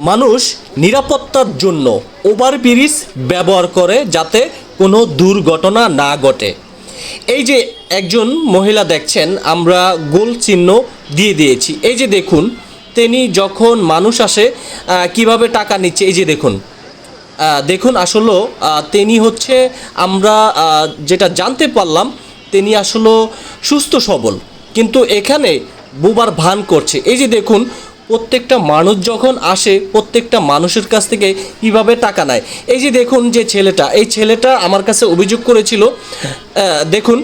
মানুষ নিরাপত্তার জন্য ওভারব্রিজ ব্যবহার করে যাতে কোনো দুর্ঘটনা না ঘটে। এই যে একজন মহিলা দেখছেন, আমরা গোল চিহ্ন দিয়ে দিয়েছি। এই যে দেখুন, তিনি যখন মানুষ আসে কীভাবে টাকা নিচ্ছে, এই যে দেখুন। দেখুন আসলে তিনি হচ্ছে, আমরা যেটা জানতে পারলাম, তিনি আসলে সুস্থ সবল। কিন্তু এখানে বুবার ভান করছে। এই যে দেখুন প্রত্যেকটা মানুষ যখন আসে, প্রত্যেকটা মানুষের কাছ থেকে কীভাবে টাকা নেয়? এই যে দেখুন যে ছেলেটা, এই ছেলেটা আমার কাছে অভিযোগ করেছিল দেখুন,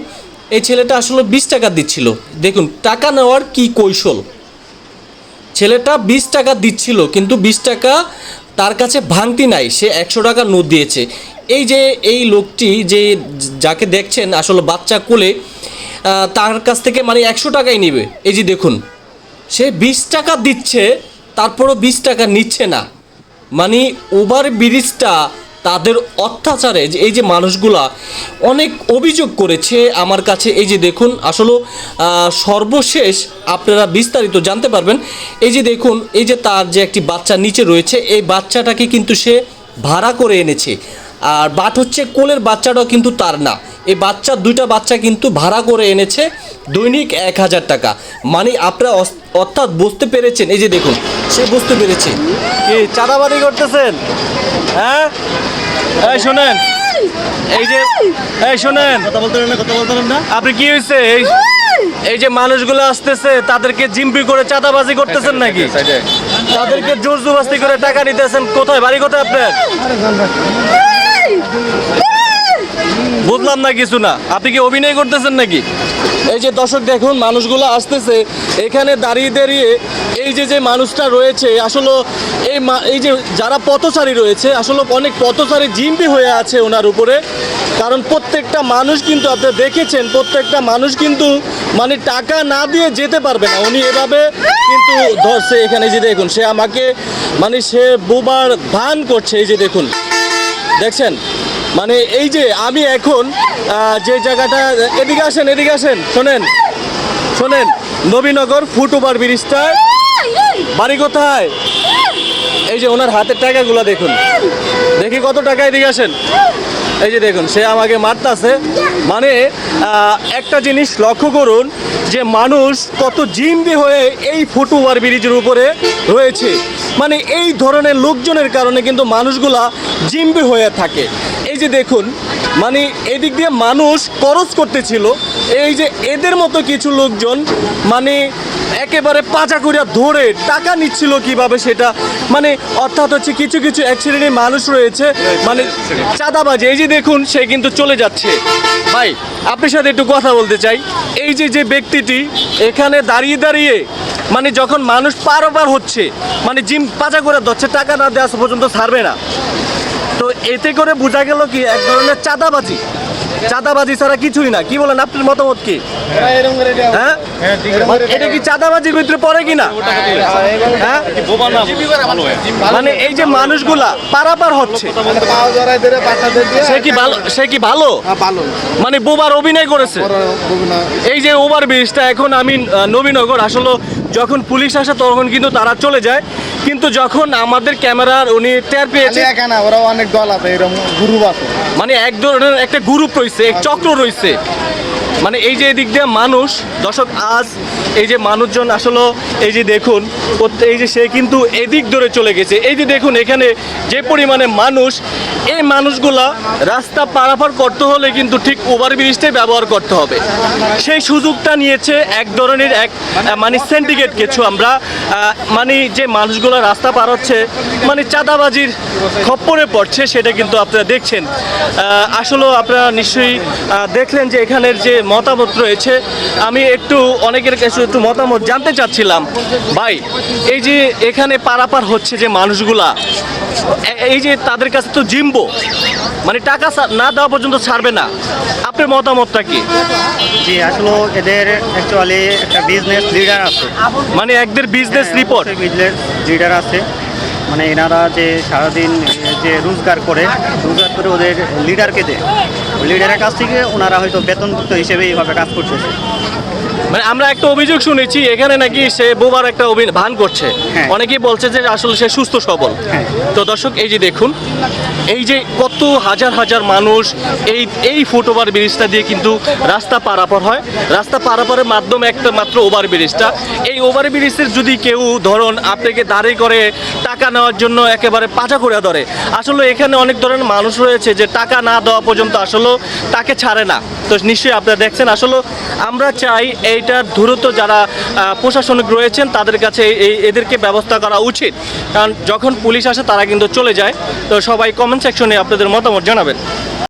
এই ছেলেটা আসলে বিশ টাকা দিচ্ছিল। দেখুন, টাকা নেওয়ার কি কৌশল? ছেলেটা বিশ টাকা দিচ্ছিল, কিন্তু বিশ টাকা তার কাছে ভাঙতি নাই, সে একশো টাকা নোট দিয়েছে। এই যে এই লোকটি যে যাকে দেখছেন, আসলে বাচ্চা কোলে তার কাছ থেকে মানে একশো টাকাই নেবে। এই যে দেখুন সে বিশ টাকা দিচ্ছে, তারপরও বিশ টাকা নিচ্ছে না। মানে ওভার ব্রিজটা তাদের অত্যাচারে, যে এই যে মানুষগুলা অনেক অভিযোগ করেছে আমার কাছে। এই যে দেখুন, আসলে সর্বশেষ আপনারা বিস্তারিত জানতে পারবেন। এই যে দেখুন, এই যে তার যে একটি বাচ্চা নিচে রয়েছে, এই বাচ্চাটাকে কিন্তু সে ভাড়া করে এনেছে। আর বাট হচ্ছে কোলের বাচ্চাটাও কিন্তু তার না। এই বাচ্চা, দুইটা বাচ্চা কিন্তু ভাড়া করে এনেছে। দৈনিক এক হাজার টাকা। মানে আপনারা অর্থাৎ বুঝতে পেরেছেন এই যে দেখুন সে বুঝতে পেরেছে। কি চাঁদাবাদি করতেছেন? হ্যাঁ? এই শোনেন এই যে এই শোনেন। কথা বলতে পারেন না কথা বলতে পারেন না। আপনি কি হয়েছে? এই এই যে মানুষগুলো আসতেছে তাদেরকে জিম্পি করে চাঁদাবাজি করতেছেন নাকি? তাদেরকে জোর জুবাস্তি করে টাকা নিতেছেন কোথায় বাড়ি কোথায় আপনার? বুঝলাম না কিছু না। আপনি কি অভিনয় করতেছেন নাকি? এই যে দর্শক দেখুন, মানুষগুলো আসতেছে। এখানে দাঁড়িয়ে দাঁড়িয়ে এই যে যে মানুষটা রয়েছে, আসলে এই এই যে যারা পথচারী রয়েছে, আসলে অনেক পথচারী জিম্পি হয়ে আছে ওনার উপরে। কারণ প্রত্যেকটা মানুষ কিন্তু আপনি দেখেছেন, প্রত্যেকটা মানুষ কিন্তু মানে টাকা না দিয়ে যেতে পারবে না। উনি এভাবে কিন্তু ধরছে এখানে যে দেখুন, সে আমাকে মানে সে বুবার ভান করছে, এই যে দেখুন। দেখছেন? মানে এই যে আমি এখন যে জায়গাটা, এদিকে আসেন এদিকে আসেন, শোনেন শোনেন, নবীনগর ফুট ওভার ব্রিজটা বাড়ি কোথায়? এই যে ওনার হাতের টাকাগুলো দেখুন। দেখি কত টাকা এদিকে আসেন। এই যে দেখুন, সে আমাকে মারতাছে। মানে একটা জিনিস লক্ষ্য করুন যে মানুষ কত জিম্বি হয়ে এই ফুট ওভার ব্রিজের উপরে রয়েছে। মানে এই ধরনের লোকজনের কারণে কিন্তু মানুষগুলা জিম্বি হয়ে থাকে। যে দেখুন মানে এদিক দিয়ে মানুষ খরচ করতেছিল, এই যে এদের মতো কিছু লোকজন মানে একেবারে পাচা করিয়া ধরে টাকা নিচ্ছিল কীভাবে সেটা মানে অর্থাৎ হচ্ছে কিছু কিছু শ্রেণির মানুষ রয়েছে মানে চাঁদাবাজি, এই যে দেখুন, সে কিন্তু চলে যাচ্ছে। ভাই, আপনার সাথে একটু কথা বলতে চাই। এই যে যে ব্যক্তিটি এখানে দাঁড়িয়ে দাঁড়িয়ে মানে যখন মানুষ পারোবার হচ্ছে মানে জিম পাচা করে ধরছে, টাকা না দেওয়া পর্যন্ত ছাড়বে না। তো এতে করে বোঝা গেল কি এক ধরনের চাঁদাবাজি। চাঁদাবাজি ছাড়া কিছুই না। কি বলেন আপনার মতামত কি? হ্যাঁ? এটা কি চাঁদাবাজির ভিতরে পড়ে কিনা? হ্যাঁ? মানে এই যে মানুষগুলা পারাপার হচ্ছে। সে কি ভালো সে কি ভালো? হ্যাঁ, মানে বোবার অভিনয় করেছে। এই যে ওভার ব্রিজটা এখন আমি নবীনগর আসলে যখন পুলিশ আসে তখন কিন্তু তারা চলে যায়। কিন্তু যখন আমাদের ক্যামেরার উনি টের পেয়েছে একা না ওরা অনেক দল আছে এরকম গুরু আছে। মানে এক ধরনের একটা গ্রুপ রয়েছে এক চক্র রয়েছে। মানে এই যে এদিক দিয়ে মানুষ দর্শক আজ এই যে মানুষজন আসলে এই যে দেখুন এই যে সে কিন্তু এদিক ধরে চলে গেছে। এই যে দেখুন এখানে যে পরিমাণে মানুষ এই মানুষগুলা রাস্তা পারাপার করতে হলে কিন্তু ঠিক ওভার ব্রিজটাই ব্যবহার করতে হবে। সেই সুযোগটা নিয়েছে এক ধরনের এক মানে সিন্ডিকেট কিছু আমরা মানে যে মানুষগুলো রাস্তা পার হচ্ছে মানে চাঁদাবাজির খপ্পরে পড়ছে সেটা কিন্তু আপনারা দেখছেন। আহ, আসলেও আপনারা নিশ্চয়ই দেখলেন যে এখানের যে মতামত রয়েছে। আমি একটু অনেকের কাছে একটু মতামত জানতে চাচ্ছিলাম। ভাই এই যে এখানে পারাপার হচ্ছে যে মানুষগুলা এই যে তাদের কাছে তো জিম্বো মানে টাকা না দেওয়া পর্যন্ত ছাড়বে না। আপনার মতামতটা কি? জি আসলে এদের অ্যাকচুয়ালি একটা বিজনেস লিডার আছে। মানে একদের বিজনেস রিপোর্ট বিজনেস লিডার আছে। মানে এনারা যে সারাদিন যে রোজগার করে রোজগার করে ওদের লিডারকে দেয়। লিডারের কাছ থেকে ওনারা হয়তো বেতনভুক্ত হিসেবে এইভাবে কাজ করতেছে। মানে আমরা একটা অভিযোগ শুনেছি এখানে নাকি সে বোবার একটা ভান করছে। হ্যাঁ। অনেকেই বলছে যে আসলে সে সুস্থ সবল। হ্যাঁ। তো দর্শক এই যে দেখুন এই যে কত হাজার হাজার মানুষ এই এই ফুটওভার ব্রিজটা দিয়ে কিন্তু রাস্তা পারাপার হয়। রাস্তা পারাপারের মাধ্যমে একটা মাত্র ওভার ব্রিজটা। এই ওভার ব্রিজের যদি কেউ ধরুন আপনাকে দাঁড়িয়ে করে টাকা নেওয়ার জন্য একেবারে পাচা করে ধরে আসলে এখানে অনেক ধরনের মানুষ রয়েছে যে টাকা না দেওয়া পর্যন্ত আসলে তাকে ছাড়ে না। তো নিশ্চয়ই আপনারা দেখছেন আসলে আমরা চাই এইটার দ্রুত যারা প্রশাসনিক রয়েছেন, তাদের কাছে এই এদেরকে ব্যবস্থা করা উচিত। কারণ যখন পুলিশ আসে, তারা কিন্তু চলে যায়। তো সবাই কমেন্ট সেকশনে আপনাদের মতামত জানাবেন।